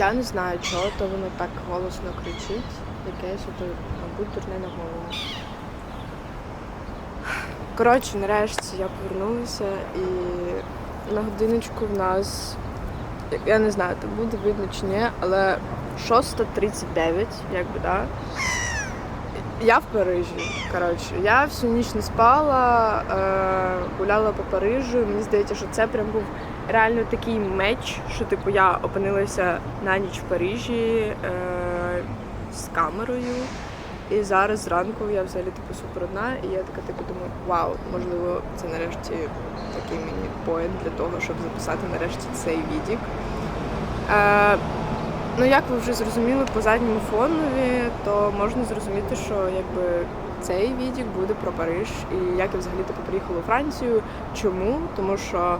Я не знаю, чого, то воно так голосно кричить. Якесь ото, мабуть, дурне на голову. Коротше, нарешті я повернулася і на годиночку в нас, я не знаю, то буде видно чи ні, але 6.39, якби, да. Я в Парижі. Коротше, я всю ніч не спала, е, гуляла по Парижу. Мені здається, що це прям був реально такий меч, що типу я опинилася на ніч в Парижі е, з камерою. І зараз зранку я взагалі типу супер одна, і я така типу думаю, вау, можливо, це нарешті такий мені поінт для того, щоб записати нарешті цей відік. Е, ну, як ви вже зрозуміли по задньому фонові, то можна зрозуміти, що якби цей відік буде про Париж. І як я взагалі типу приїхала у Францію. Чому? Тому що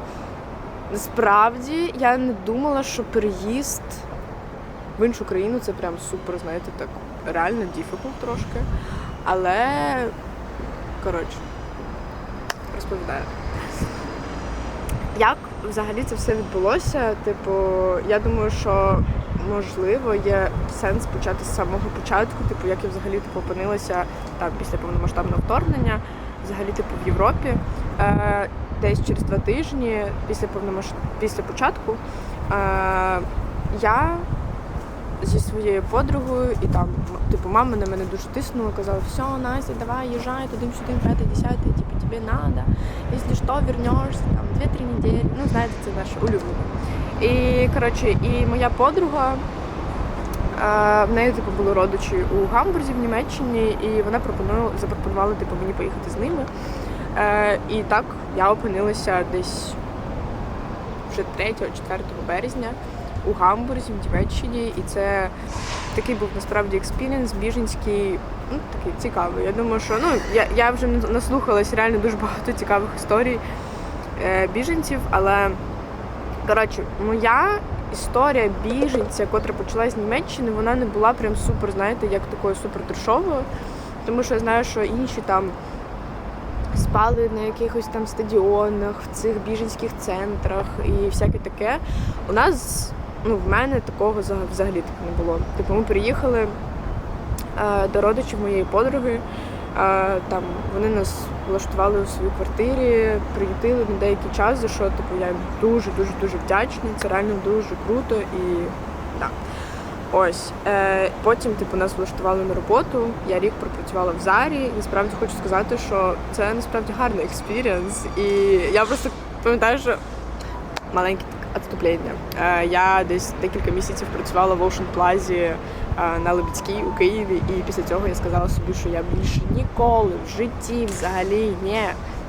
насправді я не думала, що переїзд в іншу країну це прям супер, знаєте, так реально difficult трошки. Але коротше, розповідаю. Як взагалі це все відбулося? Типу, я думаю, що можливо є сенс почати з самого початку, типу, як я взагалі типу, опинилася там після повномасштабного вторгнення, взагалі, типу, в Європі. Е, десь через два тижні після повномасш... після початку е, я зі своєю подругою, і там, типу, мама на мене дуже тиснула, казала, все, Настя, давай, їжджай туди, сюди, п'яте, десяте, типу, тобі надо, якщо що, вернешся, там, дві-три неділі. Ну, знаєте, це наше улюблене. І, коротше, і моя подруга, е, в неї, типу, були родичі у Гамбурзі в Німеччині, і вона пропонувала, запропонувала, типу, мені поїхати з ними. Е, і так я опинилася десь вже 3-4 березня у Гамбурзі, в Німеччині, і це такий був насправді експірієнс біженський, ну такий цікавий. Я думаю, що ну я, я вже наслухалась реально дуже багато цікавих історій е, біженців, але коротше, моя історія біженця, котра почалась з Німеччини, вона не була прям супер, знаєте, як такою супер трешовою, тому що я знаю, що інші там. Спали на якихось там стадіонах, в цих біженських центрах і всяке таке. У нас ну, в мене такого взагалі так не було. Типу, ми приїхали е, до родичів моєї подруги. Е, там вони нас влаштували у своїй квартирі, приютили на деякий час, за що типу я дуже дуже дуже вдячна. Це реально дуже круто і. Ось Е, потім, типу, нас влаштували на роботу. Я рік пропрацювала в зарі, і справді хочу сказати, що це насправді гарний експірієнс. І я просто пам'ятаю, що маленьке відступлення. Е, я десь декілька місяців працювала в Ocean Plaza е, на Лебедській у Києві, і після цього я сказала собі, що я більше ніколи в житті взагалі ні,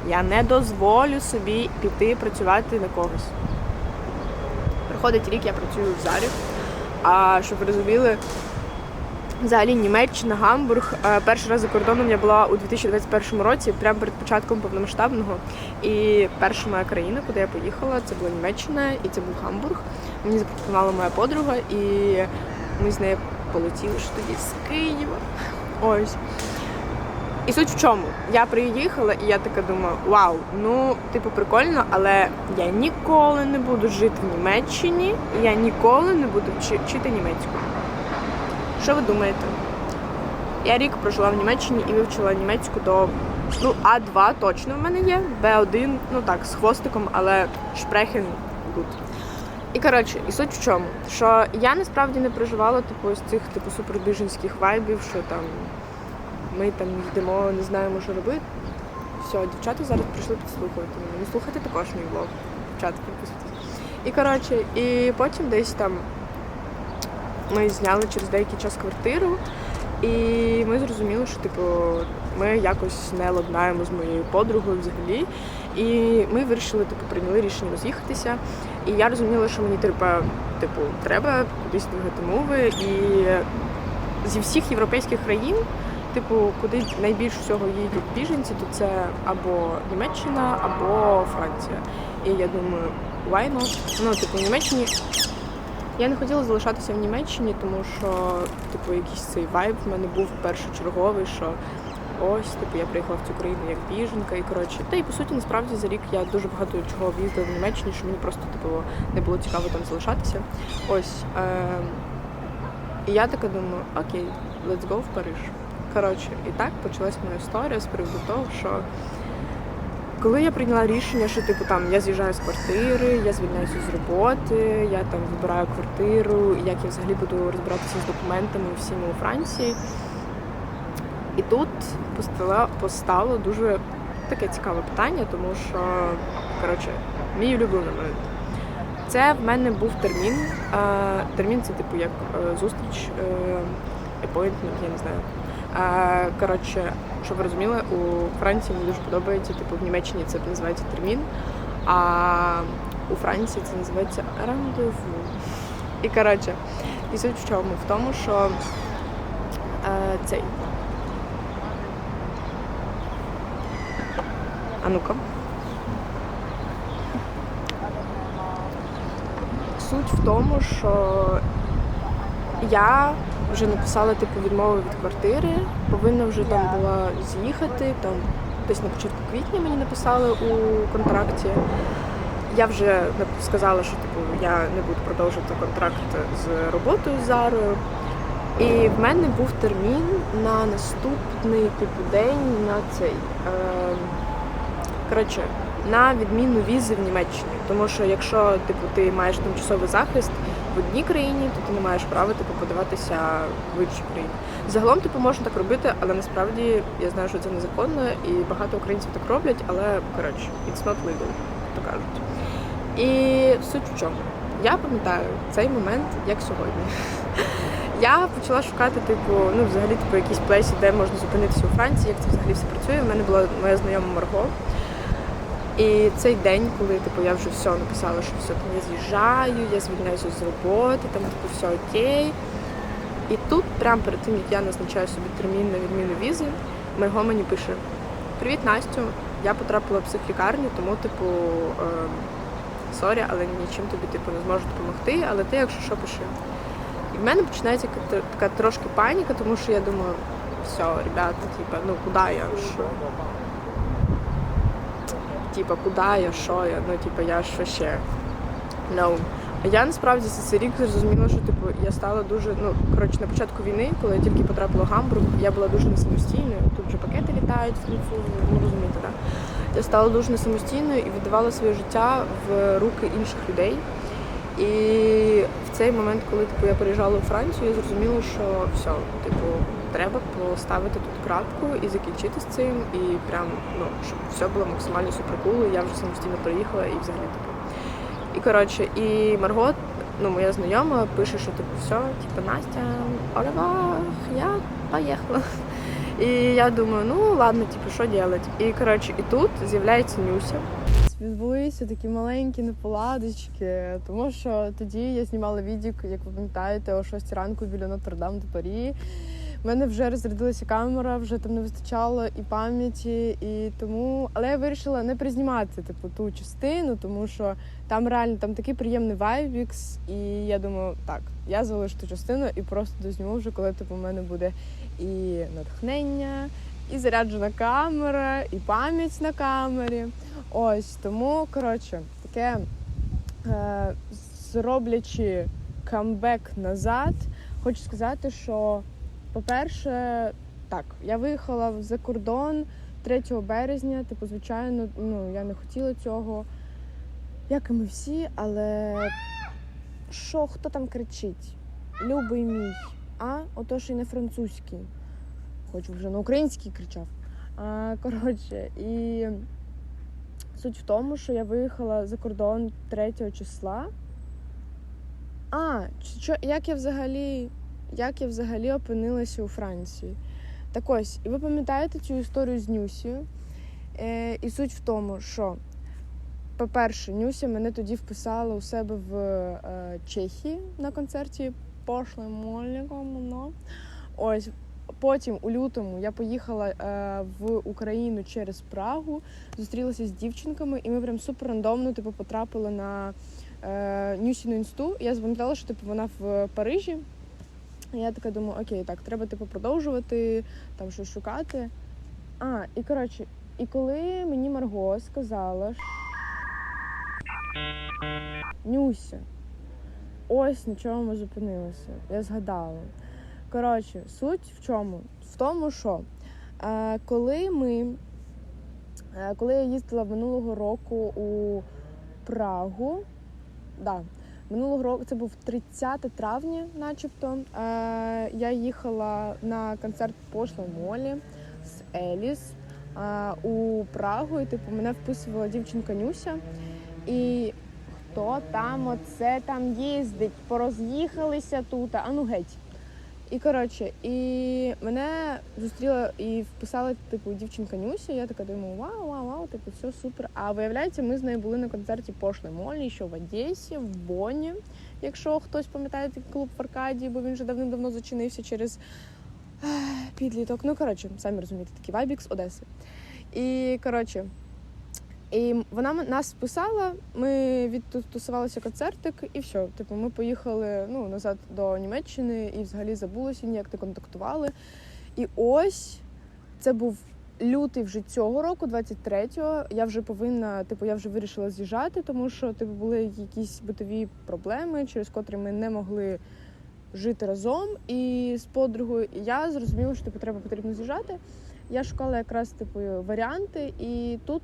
я не дозволю собі піти працювати на когось. Проходить рік, я працюю в зарі. А щоб ви розуміли, взагалі Німеччина, Гамбург. Е, Перший раз за кордоном я була у 2021 році, прямо перед початком повномасштабного. І перша моя країна, куди я поїхала, це була Німеччина і це був Гамбург. Мені запропонувала моя подруга, і ми з нею полетіли ж тоді з Києва. Ось. І суть в чому? Я приїхала, і я така думаю, вау, ну, типу, прикольно, але я ніколи не буду жити в Німеччині, і я ніколи не буду вчити німецьку. Що ви думаєте? Я рік прожила в Німеччині і вивчила німецьку до ну, А2 точно в мене є, Б1, ну так, з хвостиком, але шпрехен good. І коротше, і суть в чому? Що я насправді не проживала типу ось цих типу супербіженських вайбів, що там ми там йдемо, не знаємо, що робити. Все, дівчата зараз прийшли підслухати. Ну, слухайте також мій. Дівчата підписуйтесь. І коротше, і потім десь там ми зняли через деякий час квартиру, і ми зрозуміли, що типу ми якось не ладнаємо з моєю подругою взагалі. І ми вирішили, типу, прийняли рішення роз'їхатися. І я розуміла, що мені треба, типу, треба кудись двигати мови. І зі всіх європейських країн, типу, куди найбільше всього їдуть біженці, то це або Німеччина, або Франція. І я думаю, why not? Ну, типу, в Німеччині я не хотіла залишатися в Німеччині, тому що, типу, якийсь цей вайб в мене був першочерговий, що ось, типу, я приїхала в цю країну як біженка, і коротше, та і по суті, насправді за рік я дуже багато чого об'їздила в Німеччині, що мені просто типу не було цікаво там залишатися. Ось. Е- і я така думаю, окей, let's go в Париж. Коротше, і так почалась моя історія з приводу того, що коли я прийняла рішення, що типу там я з'їжджаю з квартири, я звільняюся з роботи, я там вибираю квартиру, як я взагалі буду розбиратися з документами всіми у Франції. І тут постало, постало дуже таке цікаве питання, тому що коротше, мій улюблений момент. Це в мене був термін. Е, термін це типу як е, зустріч, е, appointment, я не знаю. Коротше, щоб ви розуміли, у Франції мені дуже подобається, типу в Німеччині це називається термін, а у Франції це називається рандеву. І коротше, і суть в чому? В тому, що е, цей. А ну-ка. Суть в тому, що я вже написала типу відмову від квартири, повинна вже там була з'їхати. Там десь на початку квітня мені написали у контракті. Я вже сказала, що типу я не буду продовжувати контракт з роботою з Зарою. І в мене був термін на наступний типу день на цей. Е, коротше, на відміну візи в Німеччині. Тому що якщо типу ти маєш тимчасовий захист в одній країні, то ти не маєш права типу подаватися в іншій країні. Загалом типу можна так робити, але насправді я знаю, що це незаконно, і багато українців так роблять, але коротше, it's not legal, то кажуть. І суть в чому? Я пам'ятаю цей момент як сьогодні. Я почала шукати, типу, ну взагалі, типу, якісь плесі, де можна зупинитися у Франції, як це взагалі все працює. У мене була моя знайома Марго. І цей день, коли типу, я вже все написала, що все там я з'їжджаю, я звільняюся з роботи, там типу все окей. І тут, прямо перед тим, як я назначаю собі термін на відміну візи, Марго мені пише: Привіт, Настю! Я потрапила в психлікарню, тому, типу, е, сорі, але нічим тобі типу, не зможу допомогти, але ти, якщо що, пиши. І в мене починається така трошки паніка, тому що я думаю, все, ребята, типу, ну куди я? Що? Типа, куди я, що я? Ну, типу, я що ще? No. Я насправді за цей рік зрозуміла, що типу я стала дуже. Ну, коротше, на початку війни, коли я тільки потрапила в Гамбург, я була дуже несамостійною. Тут вже пакети літають французи, ну розумієте, так? Я стала дуже несамостійною і віддавала своє життя в руки інших людей. І в цей момент, коли типу, я переїжджала у Францію, я зрозуміла, що все, типу, треба поставити тут крапку і закінчити з цим, і прям ну щоб все було максимально суперкуло. Я вже самостійно приїхала і взагалі типу. І коротше, і Марго, ну моя знайома, пише, що типу все, типу Настя, Олева, я поїхала. І я думаю, ну ладно, типу, що робити? І коротше, і тут з'являється Нюся. Відбулися такі маленькі неполадочки, тому що тоді я знімала відео, як ви пам'ятаєте, о 6 ранку біля Нотр-Дам до Парі. У мене вже розрядилася камера, вже там не вистачало і пам'яті, і тому. Але я вирішила не признімати типу ту частину, тому що там реально там такий приємний вайбікс, і я думаю, так, я залишу ту частину і просто дозніму вже, коли типу, в мене буде і натхнення, і заряджена камера, і пам'ять на камері. Ось тому, коротше, таке е, зроблячи камбек назад, хочу сказати, що, по-перше, так, я виїхала за кордон 3 березня. Типу, звичайно, ну я не хотіла цього, як і ми всі, але що, хто там кричить? Любий мій, а ото ж і не французький. Хочу вже на український кричав. А, коротше, і суть в тому, що я виїхала за кордон 3 числа. А, що, як я взагалі, як я взагалі опинилася у Франції? Так ось, і ви пам'ятаєте цю історію з Нюсією? Е, і суть в тому, що, по-перше, Нюся мене тоді вписала у себе в е, Чехії на концерті Пошлим Моліком. Ну. Ось. Потім у лютому я поїхала е, в Україну через Прагу, зустрілася з дівчинками, і ми прям супер рандомно типу, потрапили на е, Нюсіну інсту. Я запам'ятала, що типу, вона в Парижі. І я така думаю, окей, так, треба типу, продовжувати там щось шукати. А, і коротше, і коли мені Марго сказала, що... Нюся, ось на чому ми зупинилися. Я згадала. Коротше, суть в чому? В тому, що е, коли ми, е, коли я їздила минулого року у Прагу, да, минулого року це був 30 травня, начебто. Е, я їхала на концерт Пошло Молі з Еліс е, у Прагу, і типу мене вписувала дівчинка Нюся. І хто там оце там їздить? Пороз'їхалися тут, а ну геть. І коротше, і мене зустріла і вписала типу дівчинка Нюся. Я така думаю, вау, вау, вау, типу, все супер. А виявляється, ми з нею були на концерті Пошли Молі, що в Одесі, в Бонні. Якщо хтось пам'ятає такий клуб в Аркадії, бо він вже давним-давно зачинився через підліток. Ну коротше, самі розумієте, такий вайбік з Одеси. І коротше. І вона нас вписала, ми відтусувалися концертик, і все. Типу, ми поїхали ну, назад до Німеччини і взагалі забулися, ніяк не контактували. І ось це був лютий вже цього року, 23-го. Я вже повинна, типу, я вже вирішила з'їжджати, тому що типу, були якісь битові проблеми, через котрі ми не могли жити разом. І з подругою і я зрозуміла, що типу, треба потрібно з'їжджати. Я шукала якраз типу варіанти, і тут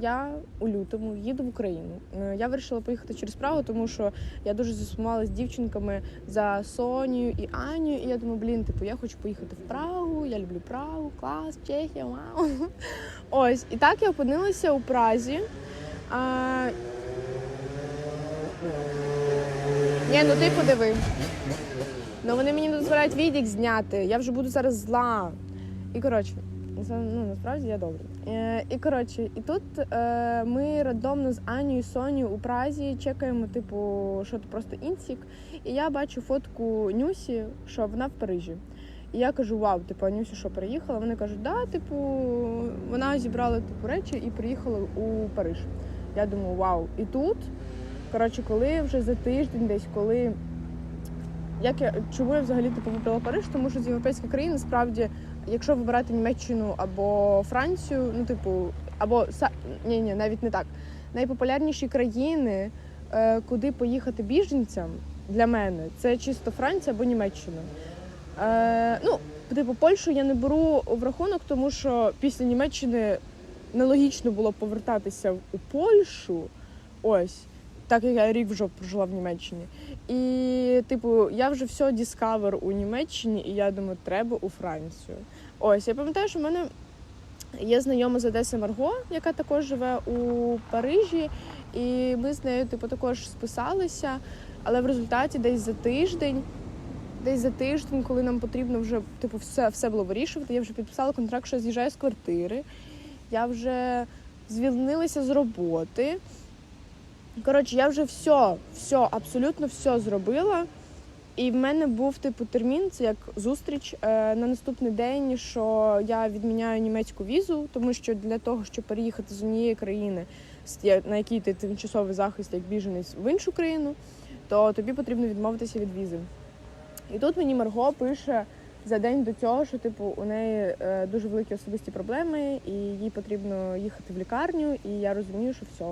я у лютому їду в Україну. Е, Я вирішила поїхати через Прагу, тому що я дуже засумувала з дівчинками за Сонією і Аню. І я думаю, блін, типу, я хочу поїхати в Прагу, я люблю Прагу, клас, Чехія, вау. Ось. І так я опинилася у Празі. А... Ні, ну ти подиви. Ну вони мені не дозволяють відік зняти. Я вже буду зараз зла. І коротше, ну насправді я добре. Е, і коротше, і тут е, ми рандомно з Анією і Сонією у Празі чекаємо, типу, що це просто інсік. І я бачу фотку Нюсі, що вона в Парижі. І я кажу, вау, типу, а що приїхала? Вони кажуть, да, типу, вона зібрала типу речі і приїхала у Париж. Я думаю, вау. І тут, коротше, коли вже за тиждень десь, коли. Як я чому я взагалі типу вибрала Париж? Тому що з європейських країн насправді якщо вибирати Німеччину або Францію, ну типу, або ні, ні, навіть не так. Найпопулярніші країни, е, куди поїхати біженцям для мене, це чисто Франція або Німеччина. Е, ну, типу, Польщу я не беру в рахунок, тому що після Німеччини нелогічно було повертатися у Польщу. Ось. Так як я рік вже прожила в Німеччині. І, типу, я вже все діскавер у Німеччині, і я думаю, треба у Францію. Ось, я пам'ятаю, що в мене є знайома з Одеси Марго, яка також живе у Парижі, і ми з нею, типу, також списалися. Але в результаті десь за тиждень, десь за тиждень, коли нам потрібно вже типу, все, все було вирішувати, я вже підписала контракт, що я з'їжджаю з квартири. Я вже звільнилася з роботи. Коротше, я вже все, все, абсолютно все зробила. І в мене був типу термін, це як зустріч е, на наступний день, що я відміняю німецьку візу, тому що для того, щоб переїхати з однієї країни, на якій ти тимчасовий захист як біженець в іншу країну, то тобі потрібно відмовитися від візи. І тут мені Марго пише за день до цього, що типу у неї е, дуже великі особисті проблеми, і їй потрібно їхати в лікарню. І я розумію, що все.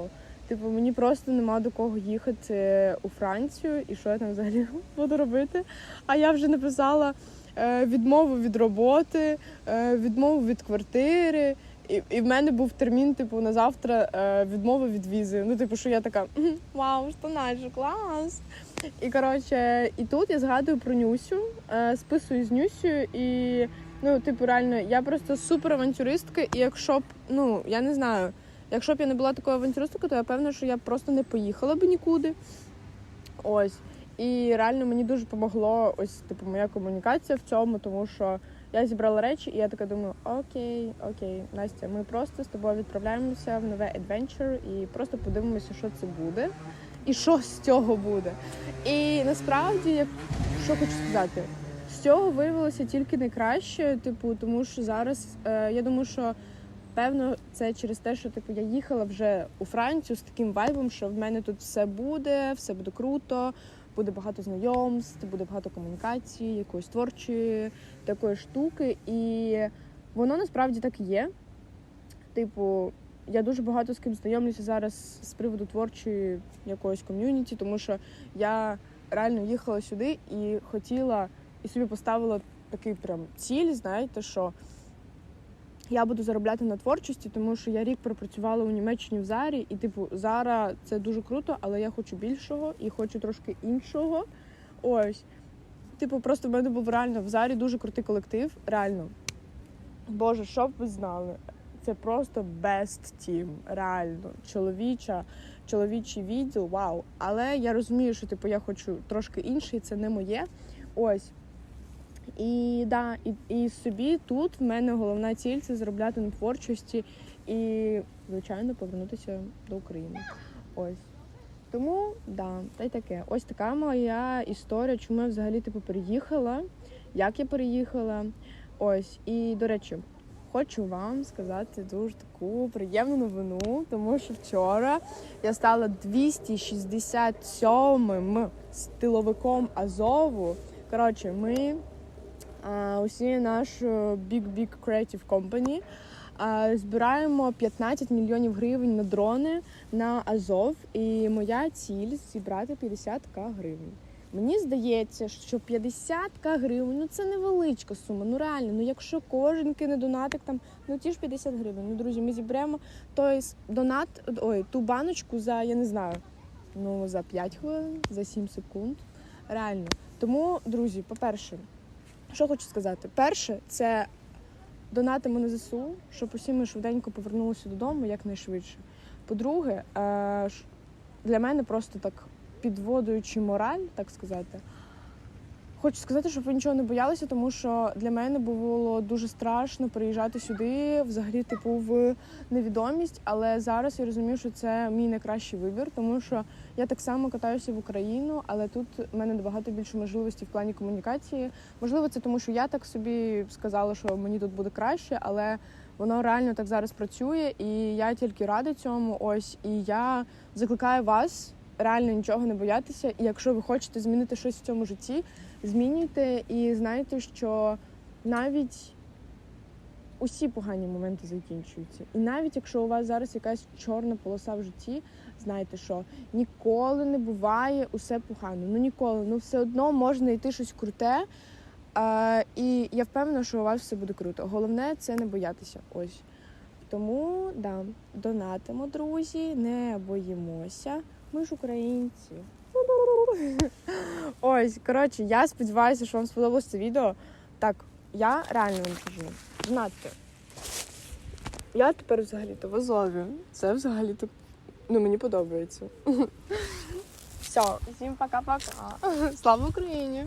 Типу, мені просто нема до кого їхати у Францію, і що я там взагалі буду робити. А я вже написала е, відмову від роботи, е, відмову від квартири. І, і в мене був термін, типу, на завтра е, відмови від візи. Ну, типу, що я така «Мгм, вау, що наче, клас. І коротше, і тут я згадую про Нюсю, списую з Нюсю, і ну, типу, реально, я просто супер авантюристка, і якщо б, ну, я не знаю. Якщо б я не була такою авантюристкою, то я певна, що я просто не поїхала б нікуди. Ось. І реально мені дуже допомогло ось типу моя комунікація в цьому, тому що я зібрала речі, і я така думаю: окей, окей, Настя, ми просто з тобою відправляємося в нове adventure і просто подивимося, що це буде, і що з цього буде. І насправді, я що хочу сказати, з цього виявилося тільки найкраще, типу, тому що зараз е, я думаю, що Певно, це через те, що типу я їхала вже у Францію з таким вайбом, що в мене тут все буде, все буде круто, буде багато знайомств, буде багато комунікації, якоїсь творчої такої штуки. І воно насправді так і є. Типу, я дуже багато з ким знайомлюся зараз з приводу творчої якоїсь ком'юніті, тому що я реально їхала сюди і хотіла, і собі поставила такий прям ціль, знаєте, що я буду заробляти на творчості, тому що я рік пропрацювала у Німеччині в Зарі, і, типу, Зара це дуже круто, але я хочу більшого і хочу трошки іншого. Ось. Типу, просто в мене був реально в Зарі дуже крутий колектив. Реально. Боже, що б ви знали? Це просто best team, реально. Чоловіча, чоловічий відділ, вау. Але я розумію, що типу я хочу трошки інший, це не моє. Ось. І да, і, і собі тут в мене головна ціль це заробляти на творчості і, звичайно, повернутися до України. Ось. Тому да, та й таке. Ось така моя історія, чому я взагалі типу переїхала, як я переїхала. Ось. І, до речі, хочу вам сказати дуже таку приємну новину, тому що вчора я стала 267-м стиловиком Азову. Коротше, ми а, усі наш е, Big Big Creative Company збираємо 15 мільйонів гривень на дрони на Азов. І моя ціль зібрати 50к гривень. Мені здається, що 50к гривень ну це невеличка сума. Ну реально, ну якщо кожен кине донатик там, ну ті ж 50 гривень. Ну друзі, ми зіберемо той донат, ой, ту баночку за я не знаю, ну за 5 хвилин, за 7 секунд. Реально. Тому, друзі, по-перше, що хочу сказати, перше, це донатимо на ЗСУ, щоб усі ми швиденько повернулися додому якнайшвидше. По-друге, е, для мене просто так підводуючи мораль, так сказати. Хочу сказати, щоб ви нічого не боялися, тому що для мене було дуже страшно приїжджати сюди, взагалі, типу, в невідомість. Але зараз я розумію, що це мій найкращий вибір, тому що я так само катаюся в Україну, але тут в мене набагато більше можливостей в плані комунікації. Можливо, це тому, що я так собі сказала, що мені тут буде краще, але воно реально так зараз працює, і я тільки рада цьому. Ось і я закликаю вас реально нічого не боятися. І якщо ви хочете змінити щось в цьому житті, змінюйте і знайте, що навіть усі погані моменти закінчуються. І навіть якщо у вас зараз якась чорна полоса в житті, знайте, що ніколи не буває усе погано. Ну ніколи. Ну все одно можна знайти щось круте. А, і я впевнена, що у вас все буде круто. Головне це не боятися. Ось. Тому да, донатимо, друзі, не боїмося. Ми ж українці. Ось, коротше, я сподіваюся, що вам сподобалось це відео. Так, я реально вам кажу. Донатьте. Я тепер взагалі-то в Азові. Це взагалі-то ну, мені подобається. Все, всім пока-пока. Слава Україні!